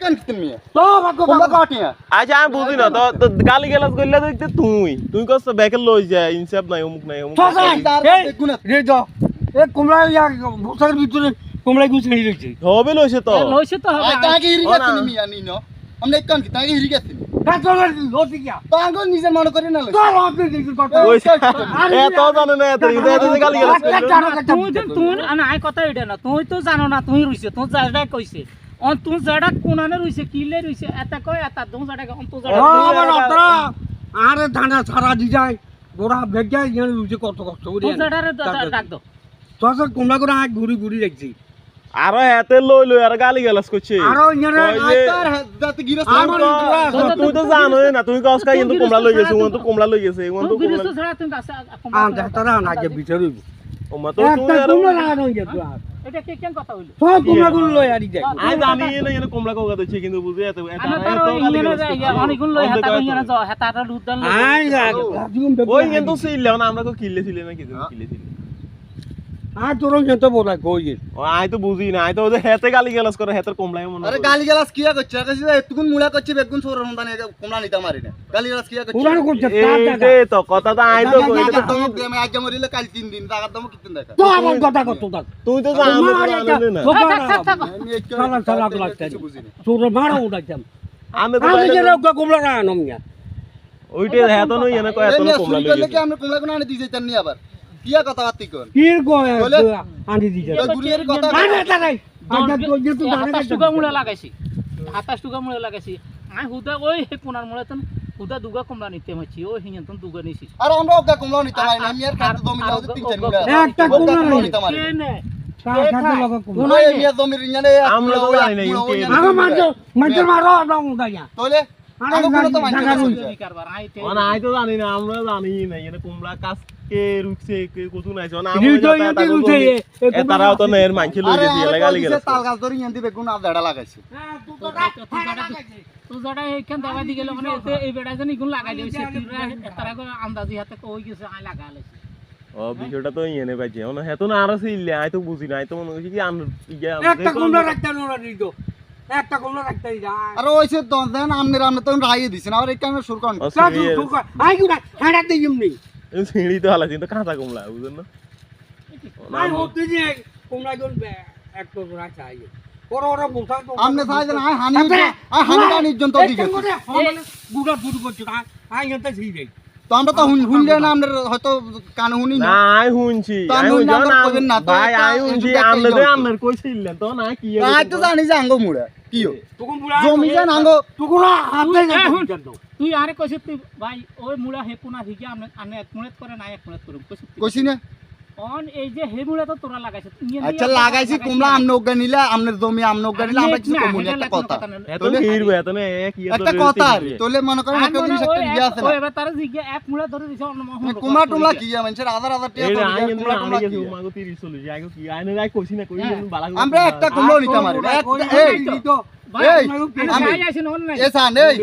কেন তুমি তো ভাগ্য কাটিয়া আচ্ছা আমি বুঝি না তো তো গালি গালাজ করলে দেখতে তুই তুই কস ব্যাকে লই যায় ইনসাফ নাই অমুক নাই অমুক তো নাই। যাই। এই, রে যাও এ কুমড়া ইয়া বসার ভিতরে কুমড়া গুছে নিয়ে রয়েছে হবে লইছে তো লইছে তো হবে তাকে হিরি ও গেছে না। নি ন আমরা কেন কি তাকে হিরি গেছে কাজল লতি গিয়া তো আঙ্গ নিজে মনে করে না তো লতি দিছি কথা ওই এত জানে না তুই তো তুই না কথা এটা না তুই তো জানো না তুই রইছে তুই কইছে অন তুই জায়গা কোনানে রইছে কিলে রইছে এটা কয় এটা অতরা আরে ধানা সারা দি যায় গোড়া ভেগে কত কষ্ট করে ডাক দাও। ঘুরি ঘুরি দেখছি। আরও হাতে লই লই আর গালি গালাজ করছে। আরও ইয়ারে ওই যে- তার আমার তুই তো জানোই না তুই কস কাই কিন্তু কোমলা লই গেছে ওন তো কোমলা লই গেছে ওন তো কোমলা না ওমা তো তুই আর এটা কে কেন কথা হইল? সব কুমড়া গুলো লই আরি যায়। আই জানি না এনে কোমলা কোগা দিচ্ছে কিন্তু বুঝে এত এত আনা তার এত ওই গালি ইয়েনে গালাজ অনেকগুলো লই হাতা কই যাও হাতাটা লুদান আই ওই কিন্তু ছিলে না আমরা কো কিলে ছিলে না কিছু কিলে ছিলে আর তোর যত বলা কই ও আই তো বুঝি না আই তো ওদের হেতে গালি গালাজ করে হেতের কোমলাই মনে আরে গালি গালাস কিয়া করছে? কাছে এতগুন মুলা করছে বেগুন সোর রমদানে কুমড়া নিতে মারি না। গালি গালাস কিয়া করছে? পুরানো করছে এই তো কথা তো আই তো কই দম দিয়ে আমি আজ মরিলে কাল তিন দিন টাকা দম কিতেন দেখা। তো আমার কথা কত তার তুই তো জানো আমার একটা না। আমি একটু সালা সালা না। তোর মারা উঠাইতাম। আমি তো আমি যে লোক কুমড়া না আনম না ওইটা হেতো নই এনে কয় এত কোমলা লই আমরা কুমড়া কোন আনি দিয়ে যেতেন নি আবার? কিয়া কথা বার্তি কর কি কয় বলে? আনি দিছে তো গুরিয়ের কথা আরে তারাই আজ তো যে জানে হাতাশ টুকা মুড়ে লাগাইছি। হাতাশ টুকা মুড়ে লাগাইছি। আই হুদা ওই হে কোনার মুড়ে তন হুদা দুগা কমলা নিতে মাছি ওই হিয়ান তন দুগা নিছি। আর আমরা ওগা কুমড়া নিতে মারি না আমি আর খাতে দম মিলাও তিন চার মুলা। একটা নেই। নিতে মারি আমরা না ইনকে। আগো মারছো মারছো মারো না উঠাইয়া তোলে আরে আগে কোনো তো জায়গা মানতে রইছে। না কারবার আইতে ও না আই তো জানি না আমরা জানি না কে রুকছে কে কতু নাইছে না রুইতো ইয়াতে রুইছে, এ, এ এ তারাও তো নের মানছি লই আরে গেছি আরে গালি কইছে গালাজ তাল গাছ ধরে ইয়ান্দি বেগুন আর দেড়া লাগাইছে। হ্যাঁ তো জড়া এইখান দাবা দি গেল মানে এই বেড়া জানি গুণ লাগাই দিছে তারা আন্দাজি হাতে কই গেছে আই লাগা লাইছে ও বিষয়টা তো পাইছে। না হেতো না আর ছিলে আই তো বুঝি না আই তো মনে করছি কি আন ইয়া একটা কুমড়া রাখতে নোরা দিত একটা কুমড়া রাখতে যায় আর ওইসে দশ দেন আমনের আমনে তো রাইয়ে দিছেন আর এই কারণে সুর কন কাজু সুকা আই ইমনি সিঁড়ি তো হালা কিন্তু কাঁচা কমলা বুঝেন না আই হতে যে কুমড়া গুন এক তো রাখা আই ওর ওর তো আমনে চাই আই হানি আই হানি টানি জন্ত দিকে গুড়া শুরু করছে আই এটা সেই যাই তো আমরা তো হুন হুনলে না আমনের হয়তো কান হুনি না না আই শুনছি আই আমি না না, ভাই আই শুনছি একটু তো যাও। আমনের কইছিলেন তো না কি আই তো জানি যে আঙ্গ মুড়া কিও তুকুম জমি তুকুরা হাতে হুন। তুই আরে কইছিস তুই ভাই ওই মুড়া হে কোনা হিগে আমনে আনে এক মুড়েত করে না এক মুড়েত করুম কইছিস তুই। কইছি না অন এই যে হে মুড়া তো তোরা লাগাইছিস ইয়ে আচ্ছা লাগাইছি কুমড়া আমনে ওগা নিলে আমনের জমি আমনে ওগা নিলে আমরা কিছু কমুনি একটা কথা এত তোলে- হিরবে এত না এক ইয়ে একটা কথা আর তোলে মনে করেন একটা জিনিস একটা ইয়ে আছে না এবার তারা জিজ্ঞা এক মুড়া ধরে দিছে অন্য মহল কুমড়া টুমলা কি মানুষের আধার আধার টিয়া এই তো আই কিন্তু কুমড়া আমি টুমলা গেছি কি মাগো 30 চল্লিশ আই কি আই না কইছি না কই হ্যাঁ। বালা আমরা একটা কুমড়া নিতে মারি না একটা এই ভাই এই, আমি আমি- আইছি না অন্য নাই এসান এই